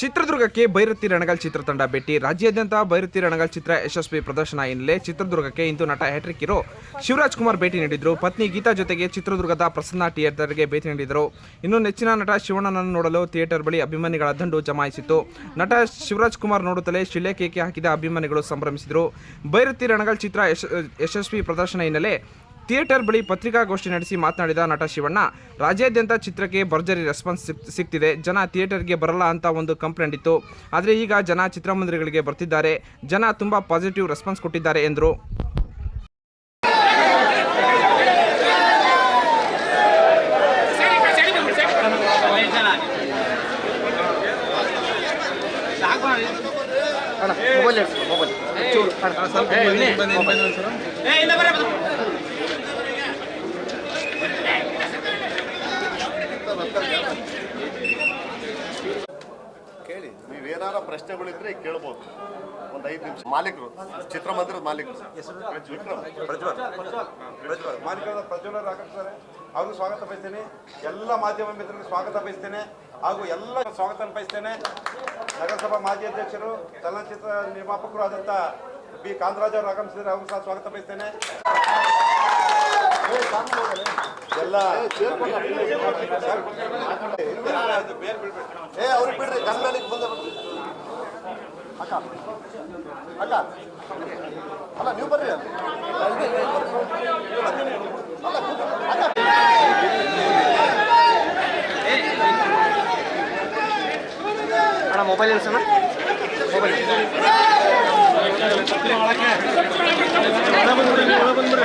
ಚಿತ್ರದುರ್ಗಕ್ಕೆ ಭೈರತಿ ರಣಗಲ್ ಚಿತ್ರತಂಡ ಭೇಟಿ. ರಾಜ್ಯಾದ್ಯಂತ ಭೈರತಿ ರಣಗಲ್ ಚಿತ್ರ ಯಶಸ್ವಿ ಪ್ರದರ್ಶನ ಹಿನ್ನೆಲೆ ಚಿತ್ರದುರ್ಗಕ್ಕೆ ಇಂದು ನಟ ಹ್ಯಾಟ್ರಿಕ್ ಇರೋ ಶಿವರಾಜ್ ಕುಮಾರ್ ಭೇಟಿ ನೀಡಿದ್ರು. ಪತ್ನಿ ಗೀತಾ ಜೊತೆಗೆ ಚಿತ್ರದುರ್ಗದ ಪ್ರಸನ್ನ ಥಿಯೇಟರ್ಗೆ ಭೇಟಿ ನೀಡಿದರು. ಇನ್ನು ನೆಚ್ಚಿನ ನಟ ಶಿವಣ್ಣನನ್ನು ನೋಡಲು ಥಿಯೇಟರ್ ಬಳಿ ಅಭಿಮಾನಿಗಳ ದಂಡು ಜಮಾಯಿಸಿತು ನಟ ಶಿವರಾಜ್ ಕುಮಾರ್ ನೋಡುತ್ತಲೇ ಶಿಲೆ ಕೇಕೆ ಹಾಕಿದ ಅಭಿಮಾನಿಗಳು ಸಂಭ್ರಮಿಸಿದರು. ಭೈರತಿ ರಣಗಲ್ ಚಿತ್ರ ಯಶ, ಯಶಸ್ವಿ ಪ್ರದರ್ಶನ ಹಿನ್ನೆಲೆ ಥಿಯೇಟರ್ ಬಳಿ ಪತ್ರಿಕಾಗೋಷ್ಠಿ ನಡೆಸಿ ಮಾತನಾಡಿದ ನಟ ಶಿವಣ್ಣ ರಾಜ್ಯಾದ್ಯಂತ ಚಿತ್ರಕ್ಕೆ ಭರ್ಜರಿ ರೆಸ್ಪಾನ್ಸ್ ಸಿಕ್ತಿದೆ ಸಿಗ್ತಿದೆ ಜನ ಥಿಯೇಟರ್ಗೆ ಬರಲ್ಲ ಅಂತ ಒಂದು ಕಂಪ್ಲೇಂಟ್ ಇತ್ತು ಆದರೆ ಈಗ ಜನ ಚಿತ್ರಮಂದಿರಗಳಿಗೆ ಬರ್ತಿದ್ದಾರೆ ಜನ ತುಂಬ ಪಾಸಿಟಿವ್ ರೆಸ್ಪಾನ್ಸ್ ಕೊಟ್ಟಿದ್ದಾರೆ ಎಂದರು ಕೇಳಿ ನೀವೇನಾರ ಪ್ರಶ್ನೆಗಳಿದ್ರೆ ಕೇಳ್ಬೋದು. ಒಂದು ಐದು ನಿಮಿಷ. ಮಾಲೀಕರು, ಚಿತ್ರಮಂದಿರದ ಮಾಲೀಕರು. ವಿಕ್ರಮ್. ಪ್ರಜ್ವಲ್. ಪ್ರಜ್ವಲ್. ಮಾಲೀಕರಾದ ಅವ್ರಿಗೂ ಸ್ವಾಗತ ಬಯಸ್ತೇನೆ. ಎಲ್ಲ ಮಾಧ್ಯಮ ಮಿತ್ರರಿಗೆ ಸ್ವಾಗತ ಬಯಸ್ತೇನೆ. ಹಾಗೂ ಎಲ್ಲ ಸ್ವಾಗತ ಬಯಸ್ತೇನೆ ನಗರಸಭಾ ಮಾಜಿ ಅಧ್ಯಕ್ಷರು, ಚಲನಚಿತ್ರ ನಿರ್ಮಾಪಕರು ಆದಂಥ ಬಿ. ಕಾಂತರಾಜ್ ಅವರು ಆಗಮಿಸಿದರೆ ಅವ್ರಿಗೂ ಸಹ ಸ್ವಾಗತ ಬಯಸ್ತೇನೆ. ಏ ಅವ್ರಿಗೆ ಬಿಡ್ರಿ ಕನ್ನಡಕ್ಕೆ ಬಂದ ಅಕ್ಕ ಅಕ್ಕ ಅಲ್ಲ ನೀವು ಬರ್ರಿ ಅಲ್ಲಿ. ಅಲ್ಲ, ಅಕ್ಕ. ಅಣ್ಣ ಮೊಬೈಲ್ ಇಲ್ಸಣ್ಣ ಮೊಬೈಲ್ ಅಣ್ಣ ಹಿಂದಕ್ಕೆ ಬರ್ತಾನ ಒಂಚೂರು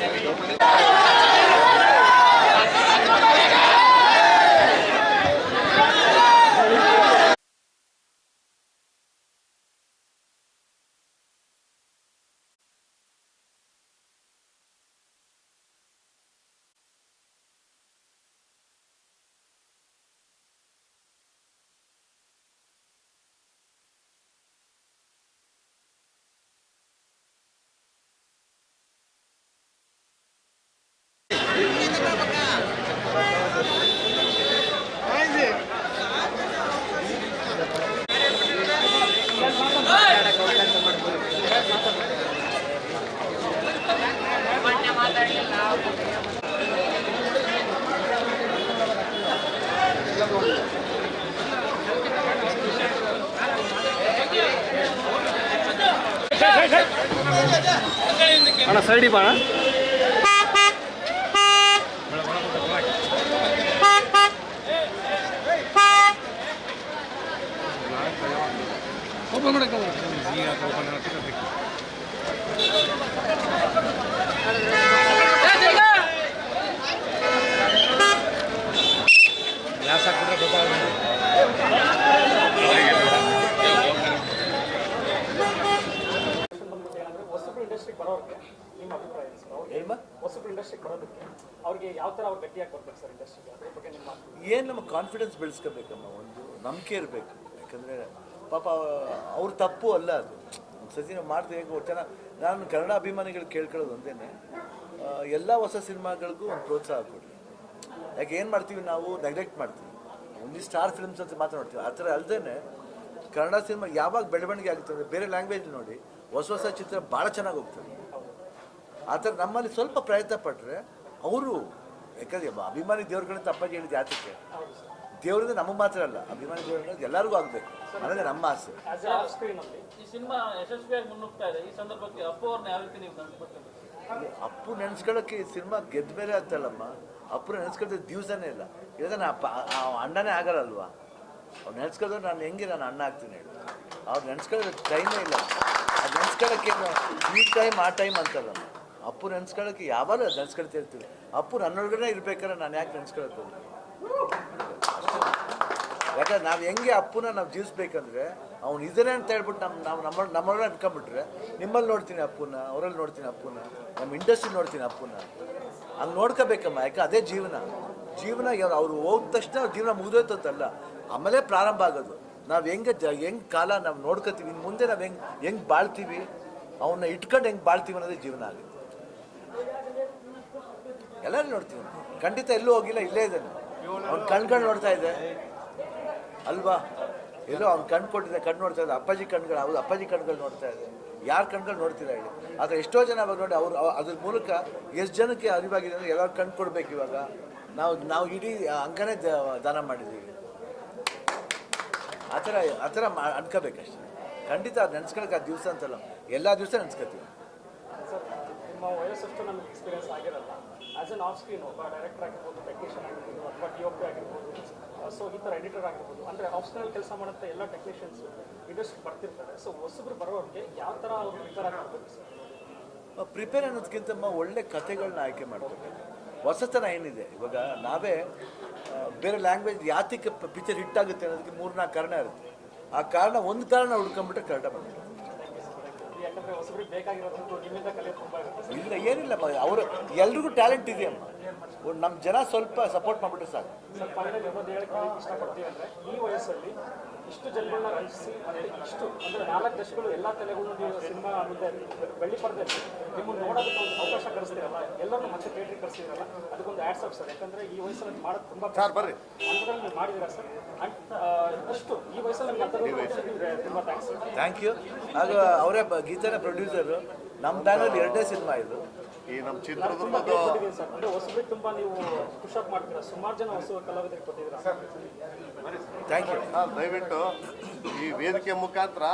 ¡Gracias! ಹಿಂದಕ್ಕೆ ಅಣ್ಣ ಸೈಡಿ ಬಾ ಇಂಡಸ್ಟ್ರಿಗೆ ಬರೋರಿಗೆ ನಿಮ್ಮ ಅಭಿಪ್ರಾಯ ಏನು ಸರ್ ಅವ್ರಿಗೆ ಹೊಸಬ್ರು ಇಂಡಸ್ಟ್ರಿಗೆ ಬರೋದಕ್ಕೆ ಅವ್ರಿಗೆ ಯಾವ ಥರ ಅವ್ರು ಗಟ್ಟಿಯಾಗಿ ಬರ್ಬೇಕು ಸರ್ ಇಂಡಸ್ಟ್ರಿಗೆ ಅದ್ರ ಬಗ್ಗೆ ನಿಮ್ಮ ಏನು? ನಮ್ಮ ಕಾನ್ಫಿಡೆನ್ಸ್ ಬೆಳೆಸ್ಕೋಬೇಕಮ್ಮ ಒಂದು ನಂಬಿಕೆ ಇರಬೇಕು. ಯಾಕಂದರೆ ಪಾಪ ಅವ್ರ ತಪ್ಪು ಅಲ್ಲ ಅದು. ಒಂದು ಸತಿ ನಾವು ಮಾಡ್ತೀವಿ ಹೇಗೆ ಚೆನ್ನಾಗಿ ನಾನು ಕನ್ನಡ ಅಭಿಮಾನಿಗಳು ಕೇಳ್ಕೊಳ್ಳೋದು ಒಂದೇನೆ ಎಲ್ಲ ಹೊಸ ಸಿನಿಮಾಗಳಿಗೂ ಒಂದು ಪ್ರೋತ್ಸಾಹ ಕೊಡಿ. ಯಾಕೆ ಏನು ಮಾಡ್ತೀವಿ ನಾವು? ನೆಗ್ಲೆಕ್ಟ್ ಮಾಡ್ತೀವಿ. ಒಂದು ಸ್ಟಾರ್ ಫಿಲ್ಮ್ಸ್ ಅಂತ ಮಾತನಾಡ್ತೀವಿ ಆ ಥರ ಅಲ್ಲದೇ ಕನ್ನಡ ಸಿನಿಮಾ ಯಾವಾಗ ಬೆಳವಣಿಗೆ ಆಗುತ್ತೆ ಅಂದರೆ ಬೇರೆ ಲ್ಯಾಂಗ್ವೇಜ್ ನೋಡಿ ಹೊಸ ಹೊಸ ಚಿತ್ರ ಭಾಳ ಚೆನ್ನಾಗಿ ಹೋಗ್ತದೆ. ಆ ಥರ ನಮ್ಮಲ್ಲಿ ಸ್ವಲ್ಪ ಪ್ರಯತ್ನ ಪಟ್ಟರೆ ಅವರು ಯಾಕಂದ್ರೆ ಅಭಿಮಾನಿ ದೇವ್ರುಗಳಂತ ತಪ್ಪಾಗಿ ಹೇಳಿದ ಯಾತಕ್ಕೆ? ದೇವರಿಂದ ನಮಗೆ ಮಾತ್ರ ಅಲ್ಲ ಅಭಿಮಾನಿ ದೇವ್ರುಗಳು ಎಲ್ಲರಿಗೂ ಆಗಬೇಕು. ಅನ್ನೋದೇ ನಮ್ಮ ಆಸೆ. ಅಪ್ಪು ನೆನೆಸ್ಕೊಳ್ಳೋಕ್ಕೆ ಈ ಸಿನಿಮಾ ಗೆದ್ದ ಮೇಲೆ ಅಂತಲ್ಲಮ್ಮ ಅಪ್ಪು ನೆನೆಸ್ಕೊಳ್ದ ದಿವಸನೇ ಇಲ್ಲ. ಇಲ್ಲ ನಾ ಅಣ್ಣನೇ ಆಗಲ್ಲಲ್ವಾ ಅವ್ರು ನೆನೆಸ್ಕೊಳ್ಳೋದು ನಾನು ಹೆಂಗೆ ನಾನು ಅಣ್ಣ ಆಗ್ತೀನಿ ಹೇಳಿ. ಅವ್ರು ನೆನೆಸ್ಕೊಳ್ಳೋದು ಟೈಮೇ ಇಲ್ಲ. ಅದು ನೆನ್ಸ್ಕೊಳಕ್ಕೇನು ಈ ಟೈಮ್ ಆ ಟೈಮ್ ಅಂತಲ್ಲ ಅಪ್ಪು ನೆನ್ಸ್ಕೊಳಕ್ಕೆ ಯಾವಾಗಲೂ ನೆನ್ಸ್ಕೊಳ್ತಿರ್ತೀವಿ ಅಪ್ಪು ನನ್ನೊಳಗಡೆ ಇರ್ಬೇಕಾದ್ರೆ ನಾನು ಯಾಕೆ ನೆನ್ಸ್ಕೊಳ್ತೀನಿ ಯಾಕಂದ್ರೆ ನಾವು ಹೆಂಗೆ ಅಪ್ಪನ ನಾವು ಜೀವಿಸ್ಬೇಕಂದ್ರೆ, ಅವ್ನು ಇದನ್ನೇ ಅಂತ ಹೇಳ್ಬಿಟ್ಟು ನಮ್ಮ ನಾವು ನಮ್ಮ ನಮ್ಮೊಳಗೆ ಅನ್ಕೊಂಡ್ಬಿಟ್ರೆ ನಿಮ್ಮಲ್ಲಿ ನೋಡ್ತೀನಿ ಅಪ್ಪನ ಅವರಲ್ಲಿ ನೋಡ್ತೀನಿ ಅಪ್ಪನ ನಮ್ಮ ಇಂಡಸ್ಟ್ರಿ ನೋಡ್ತೀನಿ ಅಪ್ಪನ. ಹಂಗೆ ನೋಡ್ಕೋಬೇಕಮ್ಮ ಯಾಕೆ ಅದೇ ಜೀವನ. ಜೀವನ ಅವ್ರು ಹೋದ ತಕ್ಷಣ ಜೀವನ ಮುಗಿದೋಯ್ತಂತಲ್ಲ ಆಮೇಲೆ ಪ್ರಾರಂಭ ಆಗೋದು. ನಾವು ಹೆಂಗೆ ಜ, ಹೆಂಗೆ ಕಾಲ ನಾವು ನೋಡ್ಕೋತೀವಿ ಮುಂದೆ ನಾವು ಹೆಂಗೆ ಹೆಂಗೆ ಬಾಳ್ತೀವಿ ಅವನ್ನ ಇಟ್ಕೊಂಡು ಹೆಂಗೆ ಬಾಳ್ತೀವಿ ಅನ್ನೋದೇ ಜೀವನ ಆಗುತ್ತೆ. ಎಲ್ಲರೂ ನೋಡ್ತೀವಿ. ಖಂಡಿತ ಎಲ್ಲೂ ಹೋಗಿಲ್ಲ, ಇಲ್ಲೇ ಇದ್ದಾನೆ. ಅವ್ನ ಕಣ್ಗಳು ನೋಡ್ತಾ ಇದೆ. ಅಲ್ವಾ? ಎಲ್ಲೋ ಅವ್ನು ಕಣ್ಣು ಕೊಟ್ಟಿದೆ ಕಣ್ಣು ನೋಡ್ತಾ ಇದೆ. ಅಪ್ಪಾಜಿ ಕಣ್ಗಳು, ಹೌದು, ಅಪ್ಪಾಜಿ ಕಣ್ಗಳು ನೋಡ್ತಾ ಇದೆ. ಯಾರು ಕಣ್ಗಳು ನೋಡ್ತೀರಾ ಹೇಳಿ? ಆದರೆ ಎಷ್ಟೋ ಜನ ಅವಾಗ ನೋಡಿ ಅವ್ರು, ಅವ- ಅದ್ರ ಮೂಲಕ ಎಷ್ಟು ಜನಕ್ಕೆ ಅರಿವಾಗಿದೆ ಅಂದರೆ ಎಲ್ಲರೂ ಕಣ್ಣು ಕೊಡ್ಬೇಕು ಇವಾಗ? ನಾವು ನಾವು ಇಡೀ ಅಂಗನೇ ದಾನ ಮಾಡಿದ್ದೀವಿ. ಆ ಥರ ಆ ಥರ ಮಾ ಅನ್ಕೋಬೇಕಷ್ಟೆ ಖಂಡಿತ ಅದು ನೆನ್ಸ್ಕೊಳಕ್ಕೆ ಆ ದಿವಸ ಅಂತಲ್ಲ. ಎಲ್ಲ ದಿವಸ ನೆನ್ಸ್ಕೊತೀವಿ. ನಿಮ್ಮ ವಯಸ್ಸಷ್ಟು ನಮಗೆ ಎಕ್ಸ್ಪೀರಿಯನ್ಸ್ ಆಗಿರಲ್ಲ. ಆಸ್ ಎನ್ ಆಫ್ ಸ್ಕ್ರೀನ್ ಒಬ್ಬ ಡೈರೆಕ್ಟರ್ ಆಗಿರ್ಬೋದು ಟೆಕ್ನಿಷಿಯನ್ ಆಗಿರ್ಬೋದು ಅಥವಾ ಟಿ ಒ ಪಿ ಆಗಿರ್ಬೋದು ಸೊ ಈ ಥರ ಎಡಿಟರ್ ಆಗಿರ್ಬೋದು. ಅಂದರೆ ಆಫ್ ಸ್ಕ್ರೀನಲ್ಲಿ ಕೆಲಸ ಮಾಡೋಂಥ ಎಲ್ಲ ಟೆಕ್ನಿಷಿಯನ್ಸ್ ಇಂಡಸ್ಟ್ರಿ ಬರ್ತಿರ್ತಾರೆ. ಸೊ ಹೊಸಬ್ರು ಬರೋರಿಗೆ ಯಾವ ಥರ ಅವ್ರು ಪ್ರಿಪೇರ್ ಆಗಬೇಕು? ಸರ್ ಪ್ರಿಪೇರ್ ಅನ್ನೋದಕ್ಕಿಂತ ಒಳ್ಳೆ ಕಥೆಗಳನ್ನ ಆಯ್ಕೆ ಮಾಡ್ಕೋಬೇಕು. ಹೊಸತನ ಏನಿದೆ? ಇವಾಗ ನಾವೇ ಬೇರೆ ಲ್ಯಾಂಗ್ವೇಜ್ ಯಾತಕ್ಕೆ ಪಿಕ್ಚರ್ ಹಿಟ್ ಆಗುತ್ತೆ ಅನ್ನೋದಕ್ಕೆ ಮೂರ್ನಾಲ್ಕು ಕಾರಣ ಇರುತ್ತೆ. ಆ ಕಾರಣ ಒಂದು ಕಾರಣ ಹುಡ್ಕೊಂಡ್ಬಿಟ್ರೆ ತುಂಬ ಇರುತ್ತೆ. ಇಲ್ಲ ಏನಿಲ್ಲ ಅವರು ಎಲ್ರಿಗೂ ಟ್ಯಾಲೆಂಟ್ ಇದೆಯಮ್ಮ ನಮ್ಮ ಜನ ಸ್ವಲ್ಪ ಸಪೋರ್ಟ್ ಮಾಡಿಬಿಟ್ರೆ ಸಾಕು. ಇಷ್ಟು ಜನಗಳನ್ನ ರಚಿಸಿ ಮತ್ತೆ ಇಷ್ಟು ಅಂದರೆ ನಾಲ್ಕು ದಶಕಗಳು ಎಲ್ಲ ತಲೆಗಳು ನೀವು ಸಿನಿಮಾ ಮುಂದೆ ಬೆಳ್ಳಿ ಪಡೆದಲ್ಲಿ ನಿಮ್ಮನ್ನು ನೋಡೋದಕ್ಕೆ ಒಂದು ಅವಕಾಶ ಕರೆಸ್ತೀರಲ್ಲ ಎಲ್ಲರನ್ನೂ ಮತ್ತೆ ಥಿಯೇಟ್ರಿಗೆ ಕರೆಸ್ತೀರಲ್ಲ ಅದಕ್ಕೊಂದು ಆ್ಯಡ್ಸ್ ಆಫ್ ಸರ್ ಯಾಕಂದರೆ ಈ ವಯಸ್ಸಲ್ಲಿ ಮಾಡೋದು ತುಂಬ ಸರ್ ಬರ್ರಿ. ಅಂಥದ್ರಲ್ಲಿ ನೀವು ಮಾಡಿದ್ದೀರಾ ಸರ್? ಅಷ್ಟು ಈ ವಯಸ್ಸಲ್ಲಿ ನಮ್ಗೆ ತುಂಬ ಥ್ಯಾಂಕ್ಸ್ ಥ್ಯಾಂಕ್ ಯು ಹಾಗೂ ಅವರೇ ಗೀತನ ಪ್ರೊಡ್ಯೂಸರು ನಮ್ಮ ಬ್ಯಾನರ್ ಎರಡನೇ ಸಿನಿಮಾ ಇದು. ಈ ನಮ್ಮ ಚಿತ್ರದುರ್ಗದ ಹೊಸಬ್ರಿಗೆ ತುಂಬ ನೀವು ಮಾಡ್ತೀರಾ? ಸುಮಾರು ಜನ ಹೊಸ ಕಲಾವಿದರಿಗೆ ಕೊಟ್ಟಿದ್ದೀರಾ? ಥ್ಯಾಂಕ್ ಯು ದಯವಿಟ್ಟು ಈ ವೇದಿಕೆ ಮುಖಾಂತರ